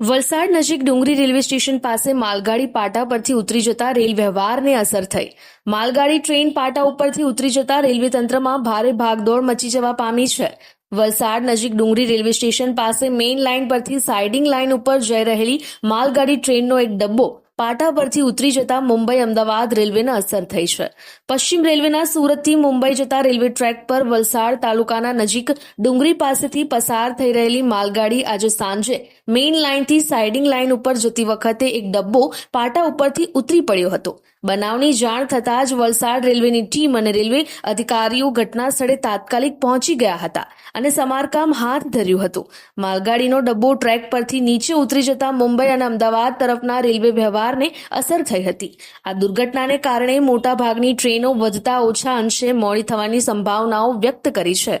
વલસાડ નજીક Dungri railway station પાસે માલગાડી પાટા પરથી ઉતરી જતા રેલ વ્યવહારને અસર થઈ. માલગાડી ટ્રેન પાટા ઉપરથી ઉતરી જતા રેલવે તંત્રમાં ભારે ભાગદોડ મચી જવા પામી છે. વલસાડ નજીક ડુંગરી રેલવે સ્ટેશન પાસે મેઇન લાઇન પરથી સાઇડિંગ લાઇન ઉપર જઈ રહેલી માલગાડી ટ્રેનનો એક ડબ્બો પાટા પરથી ઉતરી જતા મુંબઈ અમદાવાદ રેલવેને અસર થઈ છે. પશ્ચિમ રેલવેના સુરતથી મુંબઈ જતા રેલવે ટ્રેક પર વલસાડ તાલુકાના નજીક ડુંગરી પાસેથી પસાર થઈ રહેલી માલગાડી આજે સાંજે મેઇન લાઇનથી સાઇડિંગ લાઇન ઉપર જતી વખતે એક ડબ્બો પાટા ઉપરથી ઉતરી પડ્યો હતો. બનાવની જાણ થતાં જ વલસાડ રેલવેની ટીમ અને રેલવે અધિકારીઓ ઘટના સ્થળે તાત્કાલિક પહોંચી ગયા હતા અને સમારકામ હાથ ધર્યું હતું. માલગાડીનો ડબ્બો ટ્રેક પરથી નીચે ઉતરી જતા મુંબઈ અને અમદાવાદ તરફના રેલવે વ્યવહારને અસર થઈ હતી. આ દુર્ઘટનાને કારણે મોટાભાગની ટ્રેનો વધતા ઓછા અંશે મોડી થવાની સંભાવનાઓ વ્યક્ત કરી છે.